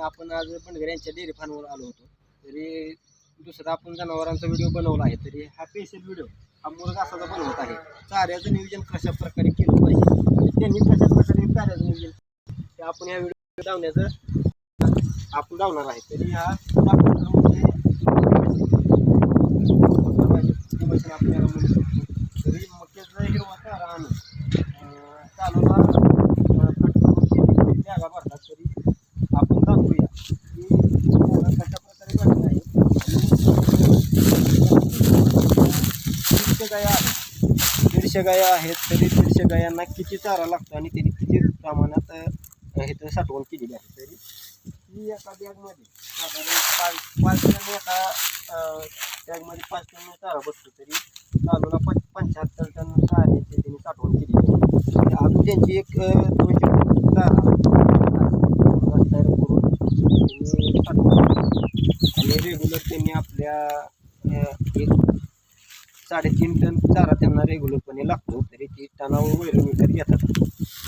आपण आज बंडगर यांच्या डेअरी फार्मवर आलो होतो. तरी दुसरा आपण जनावरांचा व्हिडिओ बनवला आहे. तरी हा स्पेशल व्हिडिओ हा मुरगासाचा बनवत आहे. चाऱ्याचं नियोजन कशा प्रकारे केलं पाहिजे? त्यांनी कशा प्रकारे चाऱ्याचं नियोजन ते आपण या व्हिडिओ धावण्याचं आपण धावणार आहे. तरी हा दाखवण्यामध्ये मशीन आपल्याला मिळू शकतो तरी मक्याचा हिरवा चारा आणून अं, चालूला अं, फटकावून जागा भरतात तरी आपण दाखवूया की चारा कशा प्रकारे भरला आहे दीडशे गाया दीडशे गाया आहेत तरी दीडशे गायांना किती चारा लागतो आणि त्यांनी किती प्रमाणात हे तर साठवण केलेली आहे. तरी ही एका बॅगमध्ये साधारण पाच पाच टन एका बॅगमध्ये पाच टन चारा बसतो तरी चालूला पंच पंच्याहत्तर टन चाऱ्याची त्यांनी साठवण केली आहे. अजून त्यांची एक दोनशे चारा तयार करून साठवण आणि रेग्युलर त्यांनी आपल्या एक साडेतीन टन चारा त्यांना रेग्युलरपणे लागतो. तरी ती टनावर वैरण विकत घेतात.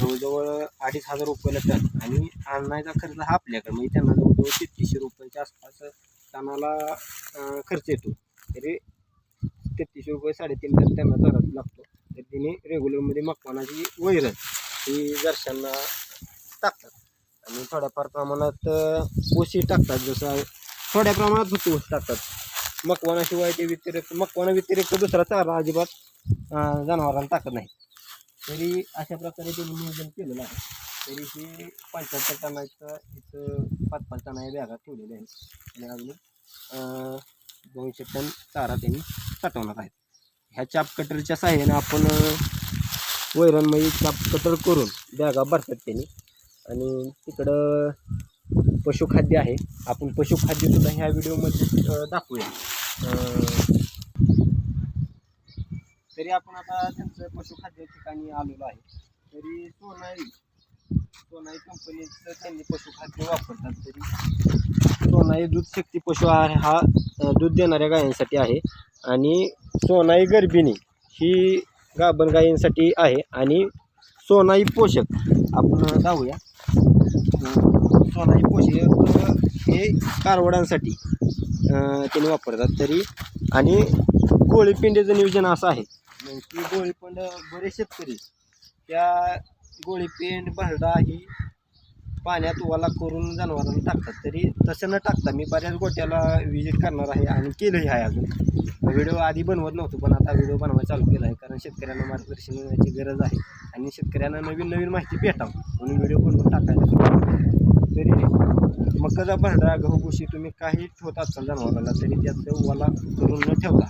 जवळजवळ अडीच हजार रुपयाला टन. आणि आणायचा खर्च हा आपल्याकडे. म्हणजे त्यांना जवळजवळ तेहतीसशे रुपयाच्या आसपास टनाला खर्च येतो. तरी तेहतीसशे रुपये साडेतीन टन त्यांना चारा लागतो. तर तिने रेग्युलरमध्ये मकवानाची वैरण ही जरशांना टाकतात. आणि थोड्याफार प्रमाणात अं, टाकतात. जसं थोड्या प्रमाणात फक्त ऊस टाकतात. मकवानाशिवाय ते व्यतिरिक्त मकवाना व्यतिरिक्त दुसरा चारा अजिबात जनावरांना टाकत नाही. तरी अशा प्रकारे त्यांनी नियोजन केलेलं आहे. तरी हे पंच्याहत्तर टनाचं इथं पाच पाच टना व्यागात बॅगा ठेवलेल्या आहेत. आणि अजून दोनशे टन चारा त्यांनी साठवणार आहेत. ह्या चाप कटरच्या साह्याने आपण अं, वैरणमयी चाप कटर करून बॅगा भरतात त्यांनी. आणि तिकडं पशुखाद्य आहे. आपण पशुखाद्यसुद्धा ह्या व्हिडिओमध्ये दाखवूया. तरी आपण आता त्यांचं पशुखाद्य ठिकाणी आलेलो आहे. तरी सोनाई सोनाई कंपनीचं त्यांनी पशुखाद्य वापरतात. तरी सोनाई दूध शक्ती पशु आहार हा दूध देणाऱ्या गायांसाठी आहे. आणि सोनाई गर्भिणी ही गाभण गायींसाठी आहे. आणि सोनाई पोषक आपण जाऊया अं, पोषक हे कारवडांसाठी त्यांनी वापरतात तरी. आणि गोळीपिंडीचं नियोजन असं आहे. की गोळीपिंड बरेच शेतकरी त्या गोळीपिंड भरडा ही पाण्यात ओला करून जनावरांना टाकतात. तरी तसं न टाकता मी बऱ्याच गोट्याला विजिट करणार आहे आणि केलंही आहे अजून. व्हिडिओ आधी बनवत नव्हतो पण आता व्हिडिओ बनवायला चालू केला आहे. कारण शेतकऱ्यांना मार्गदर्शन मिळण्याची गरज आहे. आणि शेतकऱ्यांना नवीन नवीन माहिती भेटावं म्हणून व्हिडिओ बनवून टाकायला त्याचा भांडा मकाचा तुम्ही काही ठेवत असाल जनावराला तरी त्याचं ओला करून न ठेवता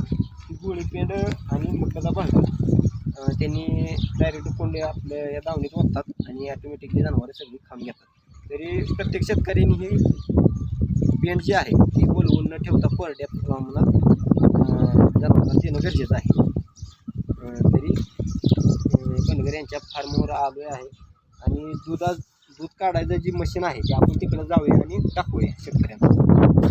ती आणि मकाचा भांडा त्यांनी डायरेक्ट कोंडे आपल्या या दावणीत वाचतात आणि ॲटोमॅटिकली जनावरे सगळी खाऊन घेतात. तरी प्रत्येक शेतकऱ्यांनी ही पेंड जी आहे ती बोलवून न ठेवता कोरड्या प्रमाणात जनावरांना देणं गरजेचं आहे. तरी कणगर यांच्या फार्मवर आलो आहे आणि दुधात दूध काढायचं जी मशीन आहे ती आपण तिकडं जाऊया आणि दाखवूया शेतकऱ्यांना.